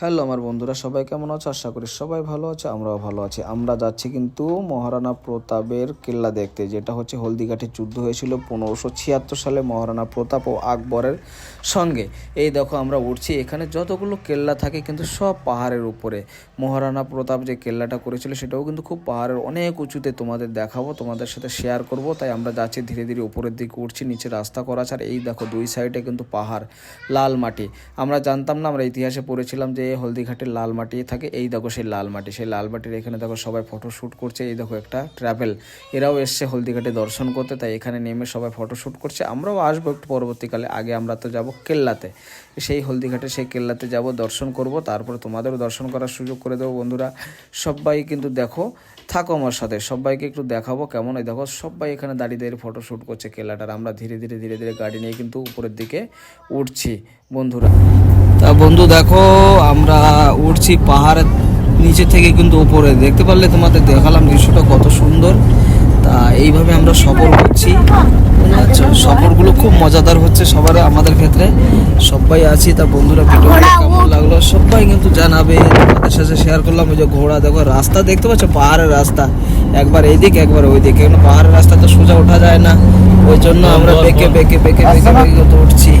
Hello আমার বন্ধুরা, সবাই কেমন আছো? আশা করি সবাই ভালো আছে, আমরাও ভালো আছি। আমরা যাচ্ছি কিন্তু মহারানা প্রতাপের কেল্লা দেখতে, যেটা হচ্ছে হলদিঘাটে যুদ্ধ হয়েছিল পনেরোশো ছিয়াত্তর সালে মহারানা প্রতাপ ও আকবরের সঙ্গে। এই দেখো, আমরা উঠছি, এখানে যতগুলো কেল্লা থাকে কিন্তু সব পাহাড়ের উপরে। মহারানা প্রতাপ যে কেল্লাটা করেছিল, সেটাও কিন্তু খুব পাহাড়ের অনেক উঁচুতে তোমাদের দেখাবো, তোমাদের সাথে শেয়ার করব। তাই আমরা যাচ্ছি, ধীরে ধীরে উপরের দিকে উঠছি, নিচে রাস্তা করা আর এই দেখো, দুই সাইডে কিন্তু পাহাড়, লাল মাটি। আমরা জানতাম না, আমরা ইতিহাসে পড়েছিলাম যে হলদিঘাটের লাল মাটি থাকে, এই দেখো সেই লাল মাটি। সেই লাল মাটির এখানে দেখো সবাই ফটো শ্যুট করছে, এই দেখো একটা ট্রাভেল এরাও এসছে হলদিঘাটে দর্শন করতে, তাই এখানে নেমে সবাই ফটো শ্যুট করছে। আমরাও আসব একটু পরবর্তীকালে, আগে আমরা তো যাব কেল্লাতে। সেই হলদিঘাটে, সেই কেল্লাতে যাব, দর্শন করব, তারপরে তোমাদেরও দর্শন করার সুযোগ করে দেবো বন্ধুরা। সবাই কিন্তু দেখো, থাকো আমার সাথে, সবাইকে একটু দেখাবো কেমন এই দেখো সবাই এখানে দাঁড়িয়ে দাঁড়িয়ে ফটো শ্যুট করছে কেল্লাটার। আমরা ধীরে ধীরে ধীরে ধীরে গাড়ি নিয়ে কিন্তু উপরের দিকে উঠছি। বন্ধুরা। তা বন্ধু দেখো আমরা উঠছি পাহাড়ের নিচে থেকে কিন্তু উপরে। দেখতে পারলে তোমাদের দেখালাম দৃশ্যটা কত সুন্দর। তা এইভাবে আমরা সফর করছি। হচ্ছে সফরগুলো খুব মজাদার হচ্ছে সবার আমাদের ক্ষেত্রে। সবাই আছি তা বন্ধুরা ভিডিওটা কেমন লাগল সবাই কিন্তু জানাবে। তোমাদের সাথে শেয়ার করলাম ওই যে ঘোড়া দেখো রাস্তা দেখতে পাচ্ছ? পাহাড়ের রাস্তা। একবার এইদিক একবার ওইদিকে। কারণ পাহাড়ের রাস্তা তো সোজা ওঠা যায় না। ওই জন্য আমরা বেঁকে বেঁকে বেঁকে বেঁকে বেঁকে উঠছি।